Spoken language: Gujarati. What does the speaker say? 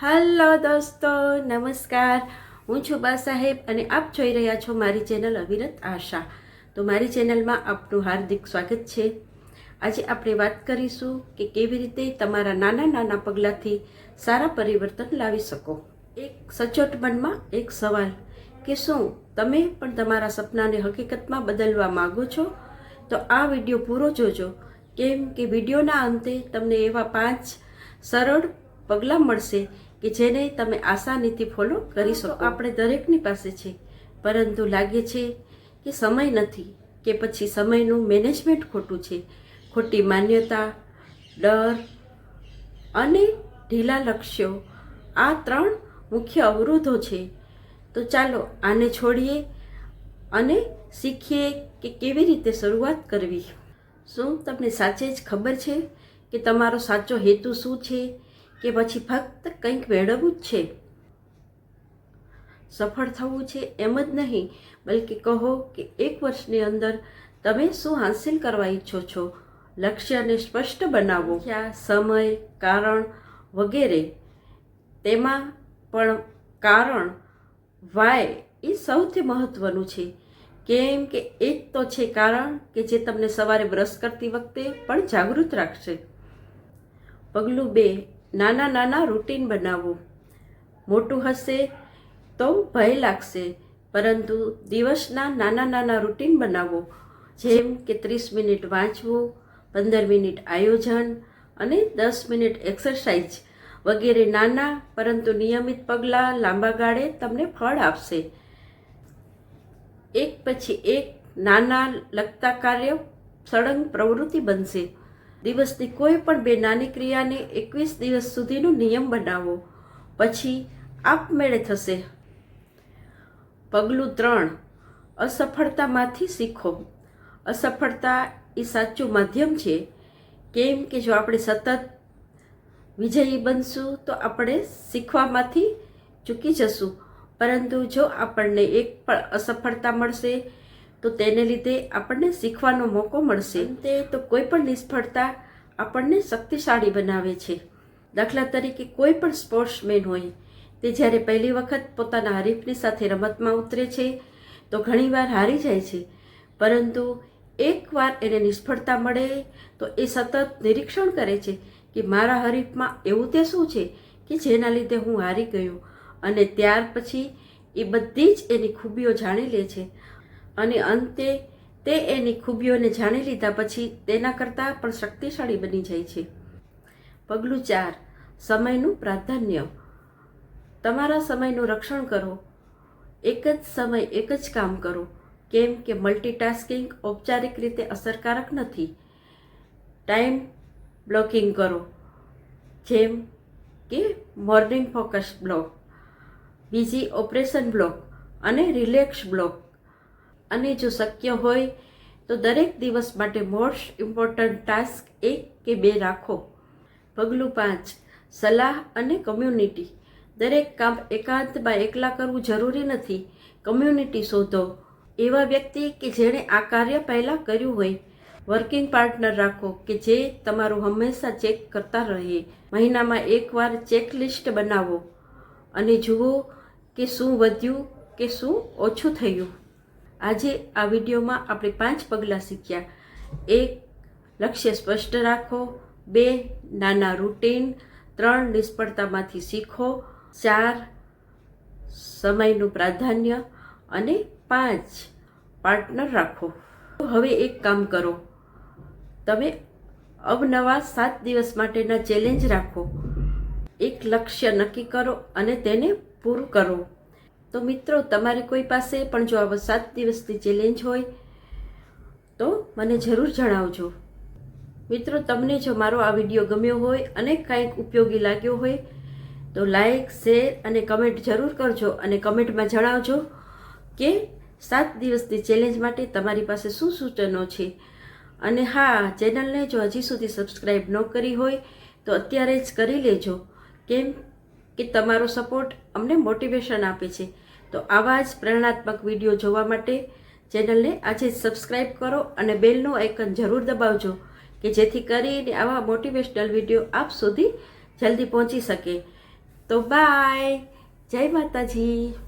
હલો દોસ્તો, નમસ્કાર. હું છું બા સાહેબ અને આપ જોઈ રહ્યા છો મારી ચેનલ અવિરત આશા. તો મારી ચેનલમાં આપનું હાર્દિક સ્વાગત છે. આજે આપણે વાત કરીશું કે કેવી રીતે તમારા નાના નાના પગલાંથી સારા પરિવર્તન લાવી શકો. એક સચોટ મનમાં એક સવાલ કે શું તમે પણ તમારા સપનાને હકીકતમાં બદલવા માગો છો? તો આ વીડિયો પૂરો જોજો. કેમ કે વિડીયોના અંતે તમને એવા પાંચ સરળ પગલાં મળશે કે જેને તમે આસાનીથી ફોલો કરી શકો. આપણે દરેકની પાસે છે. પરંતુ લાગે છે કે સમય નથી કે પછી સમયનું મેનેજમેન્ટ ખોટું છે. ખોટી માન્યતા ડર અને ઢીલા લક્ષ્યો આ ત્રણ મુખ્ય અવરોધો છે. તો ચાલો આને છોડીએ અને શીખીએ કે કેવી રીતે શરૂઆત કરવી. શું તમને સાચે જ ખબર છે કે તમારો સાચો હેતુ શું છે? કે પછી ફક્ત કંઈક મેળવવું જ છે. સફળ થવું છે એમ જ નહીં, બલ્કે કહો કે એક વર્ષની અંદર તમે શું હાંસિલ કરવા ઈચ્છો છો? લક્ષ્યને સ્પષ્ટ બનાવો. ક્યાં સમય, કારણ વગેરે. તેમાં પણ કારણ વાય એ સૌથી મહત્વનું છે. કેમ કે એક તો છે કારણ કે જે તમને સવારે બ્રશ કરતી વખતે પણ જાગૃત રાખશે. પગલું બે નાના નાના રૂટીન બનાવો. મોટું હશે તો ભય લાગશે, પરંતુ દિવસના નાના નાના રૂટીન બનાવો. જેમ કે ત્રીસ મિનિટ વાંચવું, પંદર મિનિટ આયોજન અને દસ મિનિટ એક્સરસાઇઝ વગેરે નાના, પરંતુ નિયમિત પગલાં લાંબા ગાળે તમને ફળ આપશે. એક પછી એક નાના લગતા કાર્ય સળંગ પ્રવૃત્તિ બનશે. દિવસની કોઈ પણ બે નાની ક્રિયાને એકવીસ દિવસ સુધીનો નિયમ બનાવો. પછી આપમેળે થશે. પગલું ત્રણ, અસફળતામાંથી શીખો. અસફળતા એ સાચું માધ્યમ છે. કેમ કે જો આપણે સતત વિજયી બનશું તો આપણે શીખવામાંથી ચૂકી જશું. પરંતુ જો આપણને એક પણ અસફળતા મળશે તો તેને લીધે આપણને શીખવાનો મોકો મળશે. તે તો કોઈ પણ નિષ્ફળતા આપણને શક્તિશાળી બનાવે છે. દાખલા તરીકે કોઈ પણ સ્પોર્ટ્સમેન હોય તે જ્યારે પહેલી વખત પોતાના હરીફની સાથે રમતમાં ઉતરે છે તો ઘણીવાર હારી જાય છે. પરંતુ એકવાર એને નિષ્ફળતા મળે તો એ સતત નિરીક્ષણ કરે છે કે મારા હરીફમાં એવું તે શું છે કે જેના લીધે હું હારી ગયો. અને ત્યાર પછી એ બધી જ એની ખૂબીઓ જાણી લે છે. અને અંતે તે એની ખૂબીઓને જાણી લીધા પછી તેના કરતાં પણ શક્તિશાળી બની જાય છે. પગલું ચાર, સમયનું પ્રાધાન્ય. તમારા સમયનું રક્ષણ કરો. એક જ સમય, એક જ કામ કરો. કેમ કે મલ્ટીટાસ્કિંગ ઔપચારિક રીતે અસરકારક નથી. ટાઈમ બ્લોકિંગ કરો. જેમ કે મોર્નિંગ ફોકસ બ્લોક બીજી ઓપરેશન બ્લોક અને રિલેક્સ બ્લોક અને જો શક્ય હોય, તો દરેક દિવસ માટે મોસ્ટ ઇમ્પોર્ટન્ટ ટાસ્ક એક કે બે રાખો. પગલું પાંચ, સલાહ અને કમ્યુનિટી દરેક કામ એકાંતમાં એકલા કરવું જરૂરી નથી. કમ્યુનિટી શોધો. એવા વ્યક્તિ કે જેણે આ કાર્ય પહેલાં કર્યું હોય. વર્કિંગ પાર્ટનર રાખો કે જે તમારું હંમેશા ચેક કરતા રહે. મહિનામાં એકવાર ચેકલિસ્ટ બનાવો. અને જુઓ કે શું વધ્યું કે શું ઓછું થયું. આજે આ વિડીયોમાં આપણે પાંચ પગલાં શીખ્યા. એક, લક્ષ્ય સ્પષ્ટ રાખો. બે, નાના રૂટીન ત્રણ, નિષ્ફળતામાંથી શીખો. ચાર, સમયનું પ્રાધાન્ય. અને પાંચ પાર્ટનર રાખો. હવે એક કામ કરો. તમે અવનવા સાત દિવસ માટેના ચેલેન્જ રાખો. એક લક્ષ્ય નક્કી કરો અને તેને પૂરું કરો. તો મિત્રો, તમારી કોઈ પાસે પણ જો આ સાત દિવસની ચેલેન્જ હોય, તો મને જરૂર જણાવજો. મિત્રો, તમને જો મારો આ વીડિયો ગમ્યો હોય અને કાંઈક ઉપયોગી લાગ્યો હોય, તો લાઈક શેર અને કમેન્ટ જરૂર કરજો અને કમેન્ટમાં જણાવજો કે સાત દિવસની ચેલેન્જ માટે તમારી પાસે શું સૂચનો છે. અને હા ચેનલને જો હજી સુધી સબસ્ક્રાઈબ ન કરી હોય, તો અત્યારે જ કરી લેજો. કેમ? કે તમારો સપોર્ટ અમને મોટિવેશન આપે છે. તો આવા જ પ્રેરણાત્મક વીડિયો જોવા માટે ચેનલને આજે સબસ્ક્રાઈબ કરો અને બેલનું આઇકન જરૂર દબાવજો, કે જેથી કરીને આવા મોટિવેશનલ વીડિયો આપ સુધી જલ્દી પહોંચી શકે. તો બાય જય માતાજી.